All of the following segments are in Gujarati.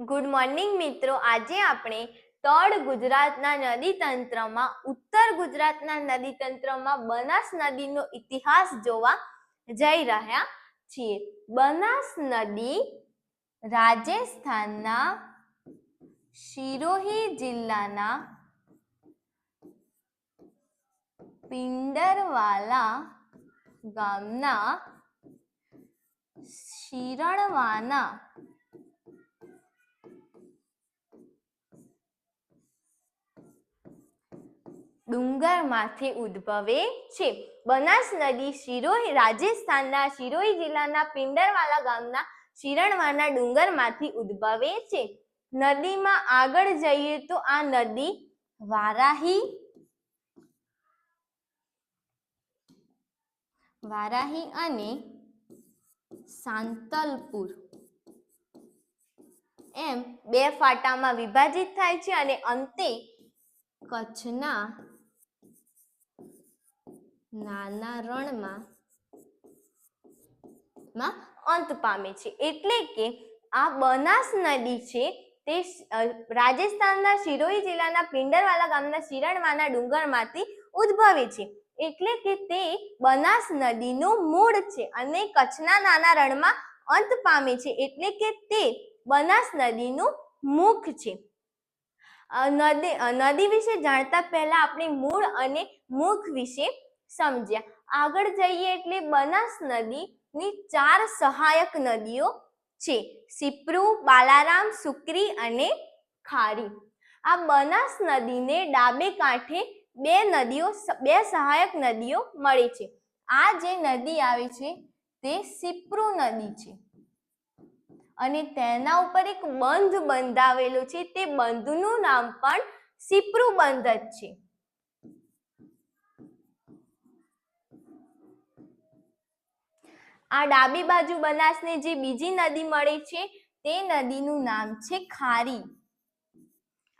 ગુડ મોર્નિંગ મિત્રો. આજે આપણે તળ ગુજરાતના નદી તંત્રમાં ઉત્તર ગુજરાતના નદી તંત્રમાં બનાસ નદીનો ઇતિહાસ જોવા જઈ રહ્યા છીએ. બનાસ નદી રાજસ્થાનના શિરોહી જિલ્લાના પિંડરવાલા ગામના શિરણવાના ડુંગરમાંથી ઉદ્ભવે છે. બનાસ નદી શિરોહી રાજસ્થાનના શિરોહી જિલ્લાના પિંડરવાલા ગામના શિરણવાના ડુંગરમાંથી ઉદ્ભવે છે. નદીમાં આગળ જઈએ તો આ નદી વારાહી વારાહી અને સાંતલપુર એમ બે ફાટામાં વિભાજિત થાય છે અને અંતે કચ્છના નાના રણમાં માં અંત પામે છે. એટલે કે આ બનાસ નદી છે તે રાજસ્થાનના શિરોહી જિલ્લાના પિંડરવાલા ગામના શિરણવાના ડુંગરમાંથી ઉદ્ભવે છે. એટલે કે તે બનાસ નદીનું મૂળ છે અને કચ્છના નાના રણમાં અંત પામે છે. એટલે કે તે બનાસ નદીનું મુખ છે. નદી નદી વિશે જાણતા પહેલા આપણે મૂળ અને મુખ વિશે સમજ્યા. આગળ જઈએ એટલે બનાસ નદીની ચાર સહાયક નદીઓ છે. સિપ્રુ, બાલારામ, સુક્રી અને ખારી. આ બનાસ નદીને ડાબે કાંઠે બે નદીઓ બે સહાયક નદીઓ મળે છે. આ જે નદી આવે છે તે સિપ્રુ નદી છે. અને તેના ઉપર એક બંધ બંધાવેલો છે. તે બંધનું નામ પણ સિપ્રુ બંધ જ છે. આ ડાબી બાજુ બનાસને જે બીજી નદી મળે છે, તે નદીનું નામ છે ખારી.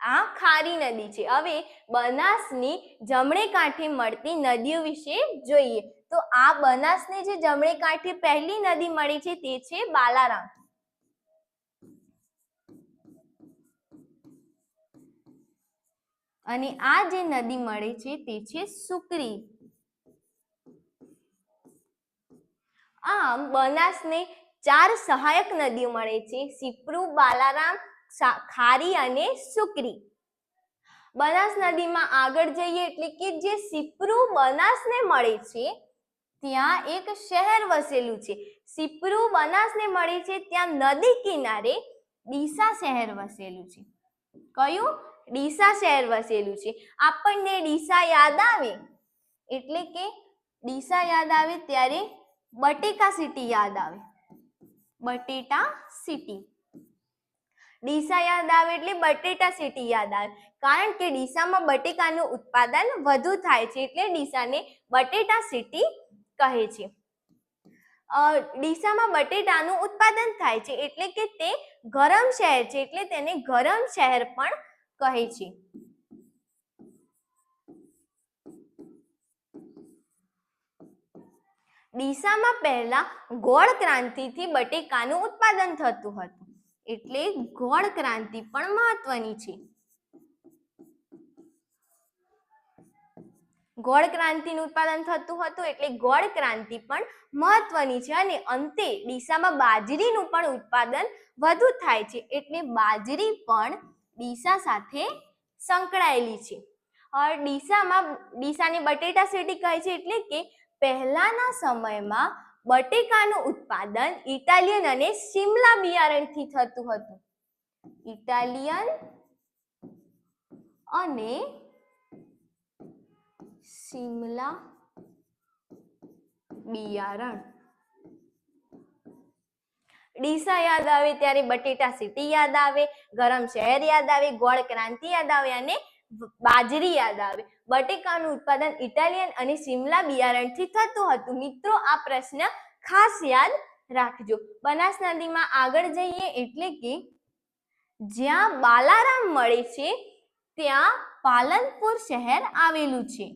આ ખારી નદી છે. હવે બનાસની જમણે કાંઠે મળતી નદીઓ વિશે જોઈએ. તો આ બનાસને જે જમણે કાંઠે પહેલી નદી મળી છે, તે છે બાલારામ. અને આ જે નદી મળે છે, તે છે સુકરી. આમ બનાસને ચાર સહાયક નદીઓ મળે છે. સિપ્રુ બાલારામ ખારી અને સુકરી. બનાસ નદીમાં આગળ જઈએ એટલે કે જે સિપ્રુ બનાસને મળે છે, ત્યાં એક શહેર વસેલું છે. સિપ્રુ બનાસને મળે છે ત્યાં નદી કિનારે ડીસા શહેર વસેલું છે. કયું? ડીસા શહેર વસેલું છે. આપણને ડીસા યાદ આવે? એટલે કે ડીસા યાદ આવે ત્યારે બટેકા સિટી યાદ આવે. બટેટા સિટી. ડીસા યાદ આવે એટલે બટેટા સિટી યાદ આવે. કારણ કે ડીસામાં બટેકાનું ઉત્પાદન વધુ થાય છે એટલે ડીસાને બટેટા સિટી કહે છે. ડીસામાં બટેટાનું ઉત્પાદન થાય છે એટલે કે તે ગરમ શહેર છે એટલે તેને ગરમ શહેર પણ કહે છે. ડીસામાં પહેલા ગોળ ક્રાંતિથી બટેકાનું ઉત્પાદન થતું હતું. એટલે ગોળ ક્રાંતિ પણ મહત્વની છે. ગોળ ક્રાંતિનું ઉત્પાદન થતું હતું એટલે ગોળ ક્રાંતિ પણ મહત્વની છે અને અંતે ડીસામાં બાજરીનું પણ ઉત્પાદન વધુ થાય છે. એટલે બાજરી પણ ડીસા સાથે સંકળાયેલી છે. ડીસામાં, ડીસાને બટેટા સિટી કહે છે એટલે કે પહેલાના સમયમાં બટેકાનું ઉત્પાદન ઇટાલિયન અને શિમલા બિયારણથી થતું હતું. ઇટાલિયન અને શિમલા બિયારણ. ડીસા યાદ આવે ત્યારે બટેટા સિટી યાદ આવે, ગરમ શહેર યાદ આવે, ગોળ ક્રાંતિ યાદ આવે અને બાજરી યાદ આવે. બટેકાનું ઉત્પાદન ઇટાલિયન અને શિમલા બિયારણથી થતું હતું. મિત્રો, આ પ્રશ્ન ખાસ યાદ રાખજો. બનાસ નદીમાં આગળ જઈએ એટલે કે જ્યાં બાલારામ મળે છે, ત્યાં પાલનપુર શહેર આવેલું છે.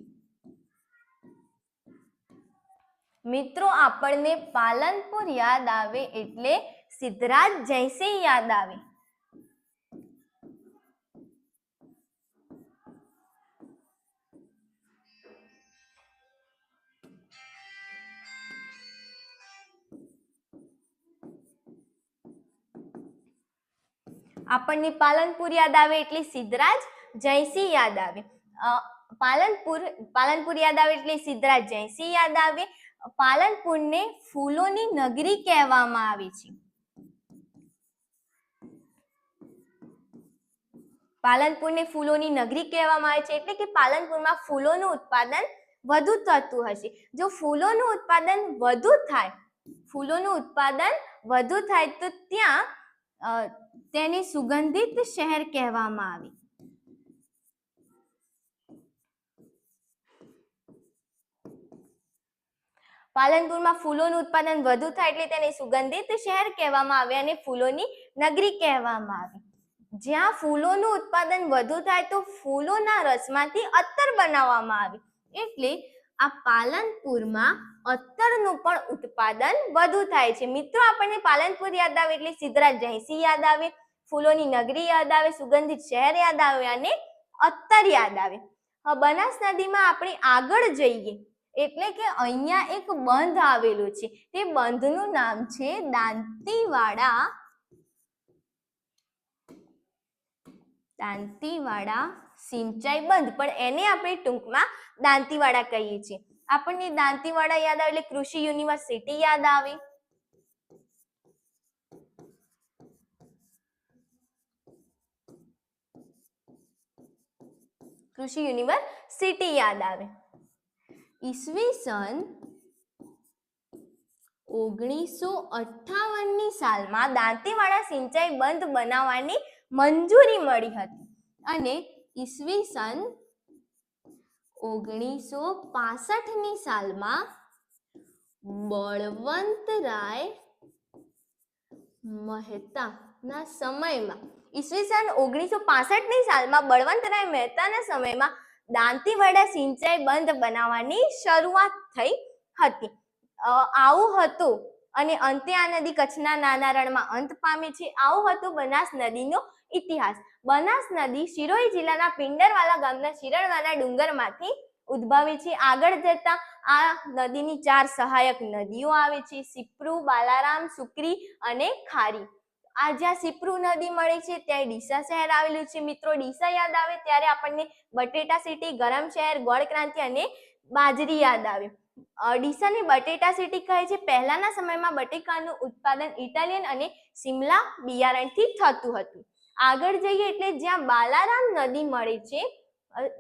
મિત્રો, આપણને પાલનપુર યાદ આવે એટલે સિદ્ધરાજ જયસિંહ યાદ આવે. આપણને પાલનપુર યાદ આવે એટલે સિદ્ધરાજ, જયસિંહ યાદ આવે. પાલનપુર પાલનપુર યાદ આવે એટલે સિદ્ધરાજ, જયસિંહ યાદ આવે. પાલનપુરને ફૂલોની નગરી કહેવામાં આવે છે. પાલનપુરને ફૂલોની નગરી કહેવામાં આવે છે એટલે કે પાલનપુરમાં ફૂલોનું ઉત્પાદન વધુ થતું હશે. જો ફૂલોનું ઉત્પાદન વધુ થાય, ફૂલોનું ઉત્પાદન વધુ થાય તો ત્યાં તેને સુગંધિત શહેર કહેવામાં આવે. પાલનપુરમાં ફૂલોનું ઉત્પાદન વધુ થાય એટલે તેને સુગંધિત શહેર કહેવામાં આવે અને ફૂલોની નગરી કહેવામાં આવે. જ્યાં ફૂલોનું ઉત્પાદન વધુ થાય તો ફૂલોના રસમાંથી અત્તર બનાવવામાં આવે. એટલે આ પાલનપુરમાં અત્તરનું પણ ઉત્પાદન વધુ થાય છે. મિત્રો, આપણને પાલનપુર યાદ આવે એટલે સિદ્ધરાજ જયસિંહ યાદ આવે, ફૂલોની નગરી યાદ આવે, સુગંધિત શહેર યાદ આવે અને અત્તર યાદ આવે. બનાસ નદીમાં આપણે આગળ જઈએ, એટલે કે અહીંયા એક બંધ આવેલો છે. તે બંધનું નામ છે દાંતીવાડા દાંતીવાડા સિંચાઈ બંધ. પણ એને આપણે ટૂંકમાં દાંતીવાડા કહીએ છીએ. આપણને દાંતીવાડા યાદ આવે એટલે કૃષિ યુનિવર્સિટી યાદ આવે. કૃષિ યુનિવર્સિટી યાદ આવે. ઈસવીસન ઓગણીસો અઠ્ઠાવનની સાલમાં દાંતીવાડા સિંચાઈ બંધ બનાવવાની મંજૂરી મળી હતી અને ઈસવીસન ઓગણીસો પાસઠની સાલમાં બળવંતરાય મહેતાના સમયમાં ઈસવીસન ઓગણીસો પાસઠની સાલમાં બળવંતરાય મહેતાના સમયમાં દાંતીવાડા સિંચાઈ બંધ બનાવવાની શરૂઆત થઈ હતી. આવું હતું અને અંતે આ નદી કચ્છના નાના રણમાં અંત પામે છે. આવું હતું બનાસ નદીનો ઇતિહાસ. બનાસ નદી શિરોઈ જિલ્લાના પિંડરવાલા ગામના શિરણવાના ડુંગરમાંથી ઉદ્ભવે છે. આગળ જતા આ નદીની ચાર સહાયક નદીઓ આવે છે. સિપ્રુ, બાલારામ, સુક્રી અને ખારી. આ જ્યાં સિપ્રુ નદી મળે છે, ત્યાં ડીસા શહેર આવેલું છે. મિત્રો, ડીસા યાદ આવે ત્યારે આપણને બટેટા સિટી, ગરમ શહેર, ગોળ ક્રાંતિ અને બાજરી યાદ આવે. ડીસાને બટેટા સિટી કહે છે. પહેલાના સમયમાં બટેકાનું ઉત્પાદન ઇટાલિયન અને સિમલા બિયારણથી થતું હતું. આગળ જઈએ એટલે જ્યાં બાલારામ નદી મળે છે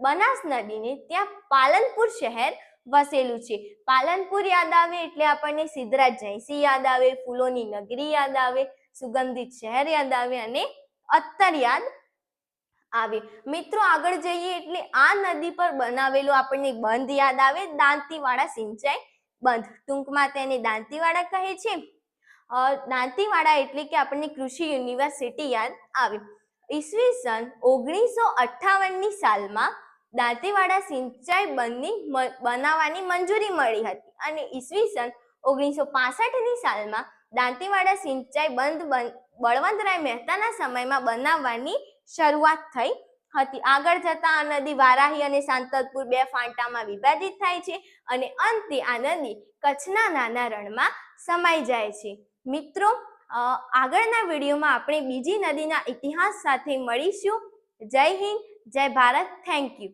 બનાસ નદીને ત્યાં પાલનપુર શહેર વસેલું છે. પાલનપુર યાદ આવે એટલે આપણને સિદ્ધરાજ જયસિંહ યાદ આવે, ફૂલોની નગરી યાદ આવે, સુગંધિત શહેર યાદ આવે અને અત્તર યાદ આવે. મિત્રો, આગળ જઈએ એટલે આ નદી પર બનાવેલો આપણને બંધ યાદ આવે, દાંતીવાડા સિંચાઈ બંધ. ટૂંકમાં તેને દાંતીવાડા કહે છે. દાંતીવાળા એટલે કે આપણને કૃષિ યુનિવર્સિટી યાદ આવે. ઈસવીસન ઓગણીસો અઠ્ઠાવનની સાલમાં દાંતીવાડા સિંચાઈ બંધની બનાવવાની મંજૂરી મળી હતી. અને ઈસવીસન ઓગણીસો પાસઠની સાલમાં દાંતીવાડા સિંચાઈ બંધ બળવંતરાય મહેતાના સમયમાં બનાવવાની શરૂઆત થઈ હતી. આગળ જતા આ નદી વારાહી અને સાંતલપુર બે ફાંટામાં વિભાજિત થાય છે અને અંતે આ નદી કચ્છના નાના રણમાં સમાઈ જાય છે. મિત્રો આગળના વિડીયોમાં આપણે બીજી નદીના ઇતિહાસ સાથે મળીશું. જય હિન્દ, જય ભારત. Thank you.